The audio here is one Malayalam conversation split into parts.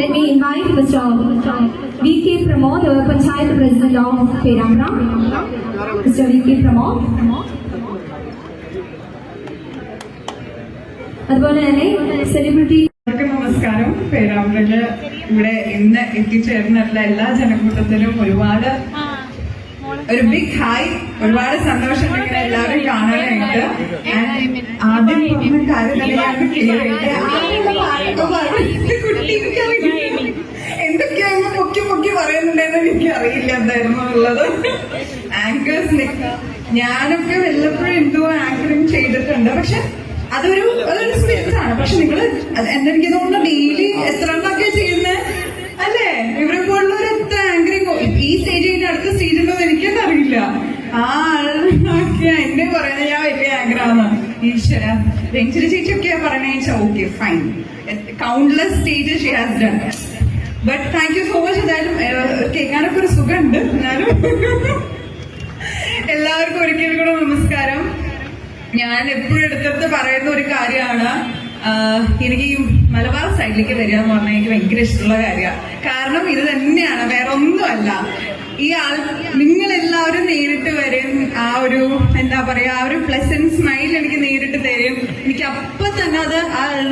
let me invite Mr. V.K. Pramod, the Panchayat President of Peramra. Mr. V.K. Pramod. അതുപോലെ തന്നെ സെലിബ്രിറ്റി എല്ലാവർക്കും നമസ്കാരം പേരാമ്പ്രയിൽ ഇവിടെ ഇന്ന് എത്തിച്ചേർന്നിട്ടുള്ള എല്ലാ ജനക്കൂട്ടത്തിലും ഒരുപാട് ഒരു ബിഗ് ഹായ് ഒരുപാട് സന്തോഷം എല്ലാവരും കാണാനായിട്ട് ആദ്യം കാര്യം തന്നെയാണ് കേറിയിട്ട് ആരുടെ അറിയില്ല എന്തായിരുന്നു ഉള്ളത് ആങ്കേഴ്സ് ഞാനൊക്കെ വല്ലപ്പോഴും എന്തോ ആങ്കറിങ് ചെയ്തിട്ടുണ്ട്. പക്ഷെ അതൊരു അതൊരു സ്പിരിറ്റ് ആണ്. പക്ഷെ എന്നെ എനിക്ക് തോന്നുന്നു ഡെയിലി എത്ര എണ്ണൊക്കെ ചെയ്യുന്നത് അല്ലേ? ഇവരെ പോലുള്ളവർ എത്ര ആങ്കറിങ് ഈ സ്റ്റേജ് സ്റ്റേജിന്റെ അടുത്ത സ്റ്റേജ് ഉണ്ടോ എന്ന് എനിക്കൊന്നും അറിയില്ല ആ ആളൊക്കെ എന്നെ പറയുന്നത് ഞാൻ വലിയ ആങ്കറാണ് ഈശ്വര. രഞ്ജിത ചേച്ചിയൊക്കെയാ പറയണേ. Okay fine countless stage she has done but thank you so much എന്തായാലും കേൾക്കാനൊക്കെ ഒരു സുഖമുണ്ട്. എല്ലാവർക്കും ഒരിക്കൽ കൂടെ നമസ്കാരം. ഞാൻ എപ്പോഴും എടുത്തെടുത്ത് പറയുന്ന ഒരു കാര്യമാണ് എനിക്ക് ഈ മലബാർ സൈഡിലേക്ക് വരിക എന്ന് പറഞ്ഞാൽ എനിക്ക് ഭയങ്കര ഇഷ്ടമുള്ള കാര്യമാണ്. കാരണം ഇത് തന്നെയാണ് വേറെ ഒന്നുമല്ല. ഈ ആൾ നിങ്ങൾ എല്ലാവരും നേരിട്ട് വരും. ആ ഒരു എന്താ പറയാ ആ ഒരു പ്ലസന്റ് സ്മൈൽ എനിക്ക് നേരിട്ട് തരും. എനിക്ക് അപ്പൊ തന്നെ അത്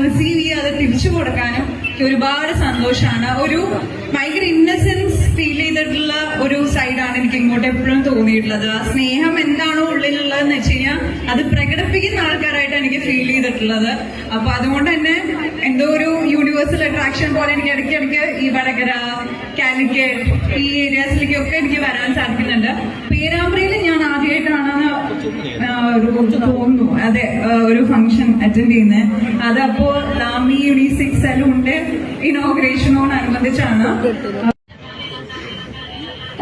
റിസീവ് ചെയ്യുക അത് തിരിച്ചു കൊടുക്കാനും എനിക്ക് ഒരുപാട് സന്തോഷമാണ്. ഒരു ഭയങ്കര ഇന്നസെൻസ് ഫീൽ ചെയ്തിട്ടുള്ള ഒരു സൈഡാണ് എനിക്ക് ഇങ്ങോട്ട് എപ്പോഴും തോന്നിയിട്ടുള്ളത്. ആ സ്നേഹം എന്താണോ ഉള്ളിലുള്ളതെന്ന് വെച്ച് കഴിഞ്ഞാൽ അത് പ്രകടിപ്പിക്കുന്ന ആൾക്കാരായിട്ട് എനിക്ക് ഫീൽ ചെയ്തിട്ടുള്ളത്. അപ്പൊ അതുകൊണ്ട് തന്നെ എന്തോ ഒരു യൂണിവേഴ്സൽ അട്രാക്ഷൻ പോലെ എനിക്ക് ഇടയ്ക്ക് ഈ വടകര കാലിക്കറ്റ് ഈ ഏരിയാസിലേക്കൊക്കെ എനിക്ക് വരാൻ സാധിക്കുന്നുണ്ട്. പേരാമ്പ്രയിൽ ഞാൻ ആദ്യമായിട്ടാണ് ആ, ഒരു തോന്നുന്നു. അതെ ഒരു ഫംഗ്ഷൻ അറ്റൻഡ് ചെയ്യുന്നത് അത് ലാമി ലാമി എല്ലാം ഉണ്ട് ഇനോഗ്രേഷനോടനുബന്ധിച്ചാണ്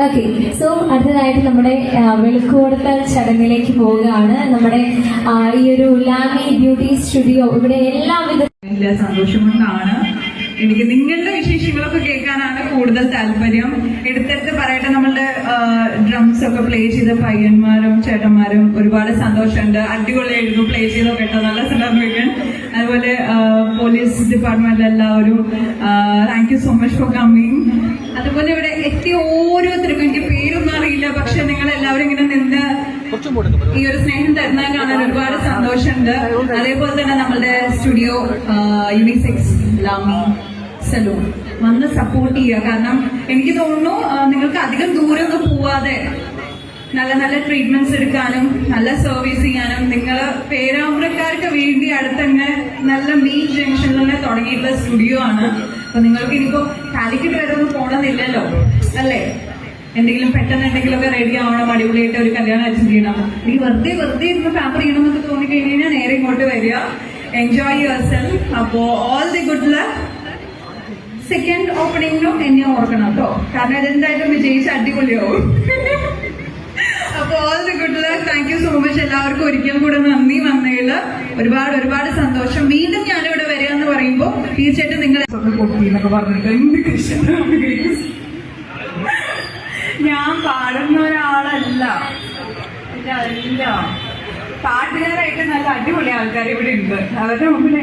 ഓക്കെ സോ അടുത്തതായിട്ട് നമ്മുടെ ആ, ചടങ്ങിലേക്ക് പോവുകയാണ്. നമ്മുടെ ഈ ഒരു ലാമി ബ്യൂട്ടി സ്റ്റുഡിയോ. ഇവിടെ എല്ലാവിധ സന്തോഷം കൊണ്ടാണ്. എനിക്ക് നിങ്ങളുടെ വിശേഷങ്ങളൊക്കെ കേൾക്കാനാണ് കൂടുതൽ താല്പര്യം. എടുത്തെടുത്ത് പറയട്ടെ നമ്മളുടെ ഡ്രംസ് ഒക്കെ പ്ലേ ചെയ്ത പയ്യന്മാരും ചേട്ടന്മാരും ഒരുപാട് സന്തോഷമുണ്ട്. അടിപൊളിയായിരുന്നു പ്ലേ ചെയ്തോ കേട്ടോ. നല്ല സന്തോഷം അതുപോലെ പോലീസ് ഡിപ്പാർട്ട്മെന്റ് എല്ലാവരും thank you so much for coming അതുപോലെ ഇവിടെ എത്തിയ ഓരോരുത്തർക്കും എനിക്ക് പേരൊന്നും അറിയില്ല. പക്ഷെ നിങ്ങൾ എല്ലാവരും ഇങ്ങനെ നിന്ന് ഈ ഒരു സ്നേഹം തരുന്നത് കാണാൻ ഒരുപാട് സന്തോഷമുണ്ട്. അതേപോലെ തന്നെ നമ്മളുടെ സ്റ്റുഡിയോ യൂണിസെക്സ് ലാമി സലൂൺ. വന്ന് സപ്പോർട്ട് ചെയ്യുക. കാരണം എനിക്ക് തോന്നുന്നു നിങ്ങൾക്ക് അധികം ദൂരമൊന്നും പോവാതെ നല്ല നല്ല ട്രീറ്റ്മെന്റ്സ് എടുക്കാനും നല്ല സർവീസ് ചെയ്യാനും നിങ്ങൾ പേരാമ്പ്രക്കാർക്ക് വേണ്ടി അടുത്തന്നെ നല്ല മെയിൻ ജംഗ്ഷനിൽ തന്നെ തുടങ്ങിയിട്ടുള്ള സ്റ്റുഡിയോ ആണ്. അപ്പൊ നിങ്ങൾക്ക് ഇനിയിപ്പോ കാലിക്കറ്റ് വരെ ഒന്നും പോണമെന്നില്ലല്ലോ അല്ലേ? എന്തെങ്കിലും പെട്ടെന്ന് എന്തെങ്കിലുമൊക്കെ റെഡി ആവണം അടിപൊളിയായിട്ട് ഒരു കല്യാണം അറ്റൻഡ് ചെയ്യണം. ഈ വെറുതെ വെറുതെ ഇരുന്ന് പാമ്പർ ചെയ്യണമെന്നൊക്കെ തോന്നി കഴിഞ്ഞാൽ നേരെ ഇങ്ങോട്ട് വരിക. എൻജോയ് യുവർ സെൽഫ് അപ്പോ all the good luck second ഓപ്പണിംഗിലും എന്നെ ഓർക്കണം കേട്ടോ കാരണം ഇതെന്തായാലും വിജയിച്ച് അടിപൊളിയാവും. അപ്പൊ all the good luck thank you so much എല്ലാവർക്കും ഒരിക്കൽ കൂടെ നന്ദി വന്നതിൽ ഒരുപാട് ഒരുപാട് സന്തോഷം. വീണ്ടും ഞാനിവിടെ വരിക എന്ന് പറയുമ്പോൾ തീർച്ചയായിട്ടും നിങ്ങൾ ഞാൻ പാടുന്ന ഒരാളല്ല. ഇല്ല, പാട്ടുകാരായിട്ട് നല്ല അടിപൊളി ആൾക്കാർ ഇവിടെ ഉണ്ട് അവരുടെ മുമ്പിൽ.